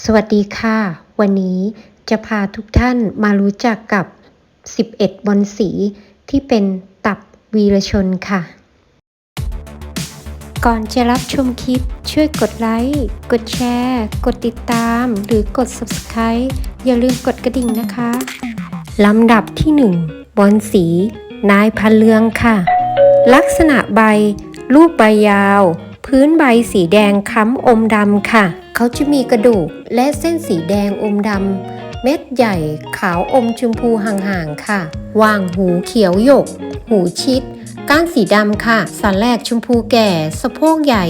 สวัสดีค่ะ วันนี้จะพาทุกท่านมารู้จักกับ 11 บอลสีที่เป็นตับวีรชนค่ะ ก่อนจะรับชมคลิปช่วยกดไลค์ กดแชร์ กดติดตาม หรือกด Subscribe อย่าลืมกดกระดิ่งนะคะ ลำดับที่ 1 บอลสี นายพันเลืองค่ะ ลักษณะใบ รูปใบยาว พื้นใบสีแดงค้ำอมดำค่ะ เขาจะมีกระดูกและเส้นสีแดงอมดำ เม็ดใหญ่ขาวอมชมพูห่างๆค่ะ ว่างหูเขียวหยก หูชิด ก้านสีดำค่ะ สันแรกชมพูแก่ สะโพกใหญ่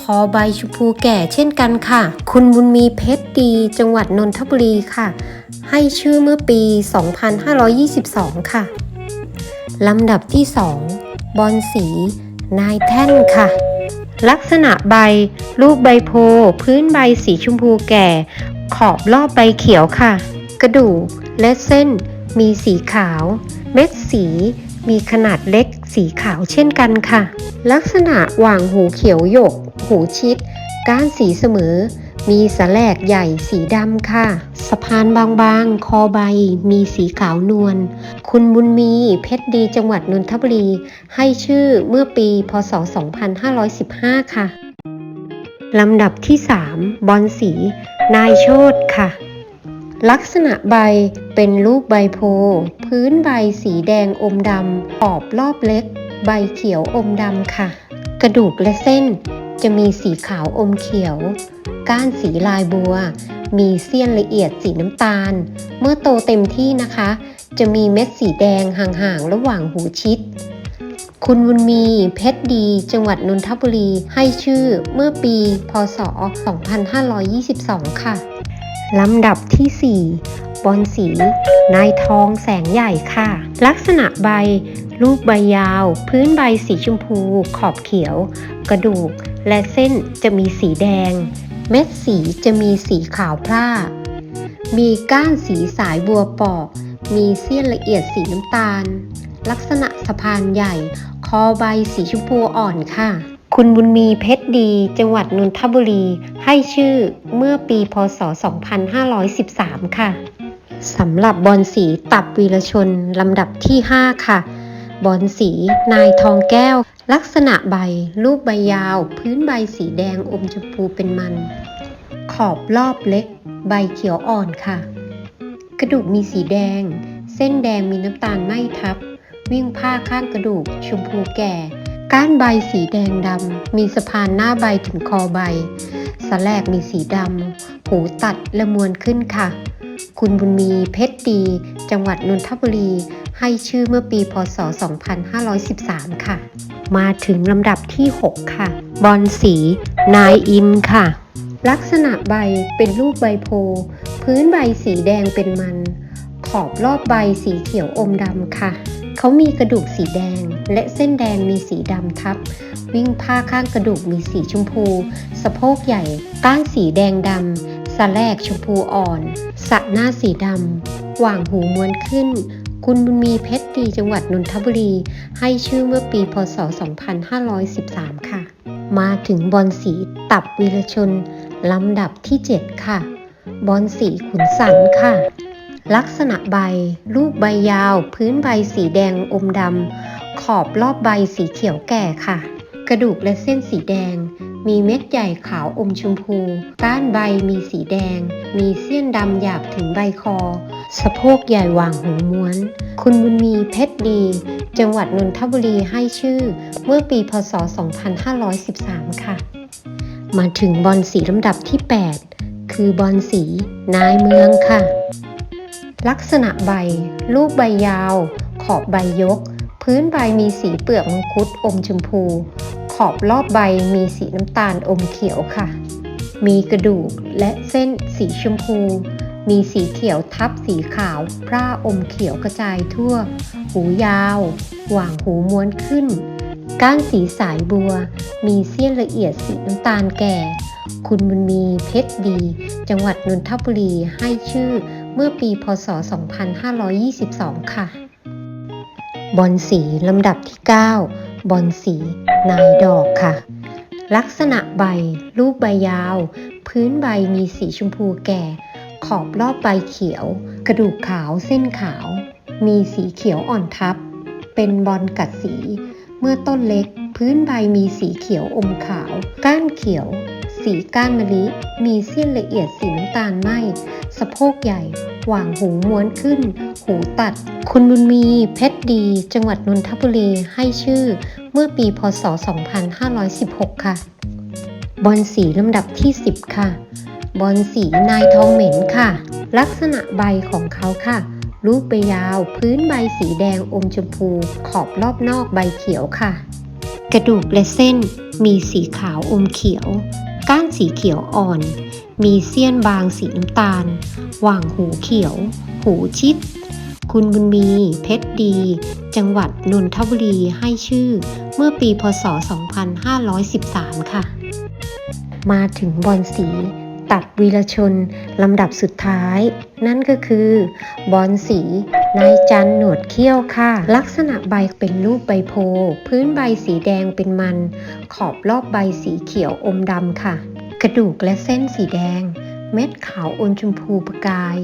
คอใบชมพูแก่เช่นกันค่ะ คุณบุญมีเพชรดีจังหวัดนนทบุรีค่ะ ให้ชื่อเมื่อปี 2522 ค่ะ ลำดับที่ 2 บอลสี นายแท่นค่ะ ลักษณะใบ รูปใบโพ พื้นใบสีชมพูแก่ ขอบรอบใบเขียวค่ะ กระดูกและเส้น มีสีขาว เม็ดสีมีขนาดเล็กสีขาวเช่นกันค่ะ ลักษณะหว่างหูเขียวหยก หูชิด ก้านสีเสมอ มีสแลกใหญ่สีดำค่ะ สะพานบางๆ คอใบ มีสีขาวนวล คุณบุญมีเพชรดีจังหวัดนนทบุรี ให้ชื่อเมื่อปี พศ 2515 ค่ะ ลำดับที่ 3 บอลสี นายโชตค่ะ ลักษณะใบเป็นรูปใบโพล์พื้นใบสีแดงอมดำขอบรอบเล็ก ใบเขียวอมดำค่ะ กระดูกและเส้น จะมีสีขาวอมเขียว ก้านสีลายบัว มีเสี้ยนละเอียดสีน้ำตาล เมื่อโตเต็มที่นะคะ จะมีเม็ดสีแดงห่างๆระหว่างหูชิด คุณบุญมีเพชรดี จังหวัดนนทบุรีให้ชื่อเมื่อปี พศ 2522 ค่ะ ลำดับที่ 4บอลสี นายทองแสงใหญ่ค่ะ ลักษณะใบ รูปใบยาว พื้นใบสีชมพู ขอบเขียว กระดูก และเส้นจะมีสีแดง เม็ดสีจะมีสีขาวพร่า มีก้านสีสายบัวปอก มีเสี้ยนละเอียดสีน้ำตาล ลักษณะสะพานใหญ่ คอใบสีชมพูอ่อนค่ะ คุณบุญมีเพชรดี จังหวัดนนทบุรี ให้ชื่อเมื่อปีพศ 2513 ค่ะสำหรับบอลสีตับวีรชนลำดับที่ 5 ค่ะ บอลสีนายทองแก้ว ลักษณะใบรูปใบยาว พื้นใบสีแดงอมชมพูเป็นมัน ขอบรอบเล็ก ใบเขียวอ่อนค่ะ กระดูกมีสีแดง เส้นแดงมีน้ำตาลไหม้ทับ วิ่งผ้าข้างกระดูก ชมพูแก่ ก้านใบสีแดงดำมีสะพานหน้าใบถึงคอใบสแลกมีสีดำ หูตัดและมวนขึ้นค่ะ คุณบุญมีเพชรดี จังหวัดนนทบุรี ให้ชื่อเมื่อปีพศ 2513 ค่ะ มาถึงลำดับที่ 6 ค่ะ บอลสี นายอินค่ะ ลักษณะใบเป็นรูปใบโพ พื้นใบสีแดงเป็นมัน ขอบรอบใบสีเขียวอมดำค่ะ เขามีกระดูกสีแดง และเส้นแดงมีสีดำทับ วิ่งผ้าข้างกระดูกมีสีชมพู สะโพกใหญ่ ก้านสีแดงดำสะแลกชมพูอ่อน สะหน้าสีดำหว่างหูม้วนขึ้น คุณบุญมีเพชรดีจังหวัดนนทบุรี ให้ชื่อเมื่อปีพศ 2513 ค่ะ มาถึงบอลสีตับวีรชน ลำดับที่ 7 ค่ะ บอลสีขุนสันค่ะลักษณะใบรูปใบยาว พื้นใบสีแดงอมดำ ขอบรอบใบสีเขียวแก่ค่ะ กระดูกและเส้นสีแดง มีเม็ดใหญ่ขาวอมชมพู ก้านใบมีสีแดง มีเสี้ยนดำหยาบถึงใบคอ สะโพกใหญ่หว่างหูม้วน คุณบุญมีเพชรดี จังหวัดนนทบุรีให้ชื่อ เมื่อปีพศ 2513 ค่ะ มาถึงบอลสีลำดับที่ 8 คือบอลสีนายเมืองค่ะลักษณะใบ รูปใบยาว ขอบใบยก พื้นใบมีสีเปลือกมังคุดอมชมพู ขอบรอบใบมีสีน้ำตาลอมเขียวค่ะ มีกระดูกและเส้นสีชมพู มีสีเขียวทับสีขาวพร่าอมเขียวกระจายทั่ว หูยาว หว่างหูม้วนขึ้น ก้านสีสายบัว มีเสี้ยนละเอียดสีน้ำตาลแก่ คุณบุญมีเพชรดี จังหวัดนนทบุรีให้ชื่อเมื่อปีพศ 2522 ค่ะ บอลสีลำดับที่ 9 บอลสี นายดอกค่ะ ลักษณะใบ รูปใบยาว พื้นใบมีสีชมพูแก่ ขอบรอบใบเขียว กระดูกขาวเส้นขาว มีสีเขียวอ่อนทับ เป็นบอลกัดสี เมื่อต้นเล็ก พื้นใบมีสีเขียวอมขาว ก้านเขียว สีก้านมะลิ มีเส้นละเอียดสีน้ำตาลไหมสะโพกใหญ่ หว่างหูม้วนขึ้น หูตัด คุณบุญมี เพชรดี จังหวัดนนทบุรีให้ชื่อ เมื่อปีพศ 2516 ค่ะ บอลสีลำดับที่ 10 ค่ะ บอลสีนายทองเหม็นค่ะ ลักษณะใบของเขาค่ะรูปใบยาว พื้นใบสีแดงอมชมพู ขอบรอบนอกใบเขียวค่ะ กระดูกและเส้นมีสีขาวอมเขียว ก้านสีเขียวอ่อน มีเสี้ยนบางสีน้ำตาล หว่างหูเขียว หูชิด คุณบุญมี เพชรดี จังหวัดนนทบุรีให้ชื่อ เมื่อปีพศ 2513 ค่ะ มาถึงบอลสีตัดวีรชน ลำดับสุดท้าย นั่นก็คือ บอลสีนายจันหนวดเขี้ยวค่ะ ลักษณะใบเป็นรูปใบโพ พื้นใบสีแดงเป็นมัน ขอบรอบใบสีเขียวอมดำค่ะ กระดูกและเส้นสีแดง เม็ดขาวอมชมพูประกาย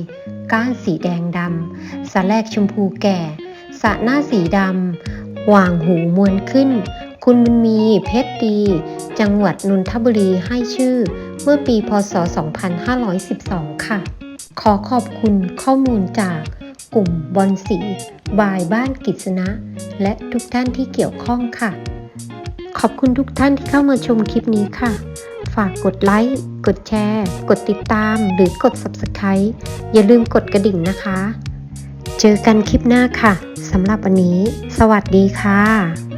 ก้านสีแดงดำสะแลกชมพูแก่สะหน้าสีดำหว่างหูมวนขึ้น คุณบุญมีเพชรดี จังหวัดนนทบุรีให้ชื่อ เมื่อปีพศ 2512 ค่ะ ขอขอบคุณข้อมูลจากกลุ่มบอลสี บายบ้านกิษณะ และทุกท่านที่เกี่ยวข้องค่ะ ขอบคุณทุกท่านที่เข้ามาชมคลิปนี้ค่ะ ฝากกดไลค์ กดแชร์ กดติดตาม หรือกด Subscribe อย่าลืมกดกระดิ่งนะคะ เจอกันคลิปหน้าค่ะสำหรับวันนี้ สวัสดีค่ะ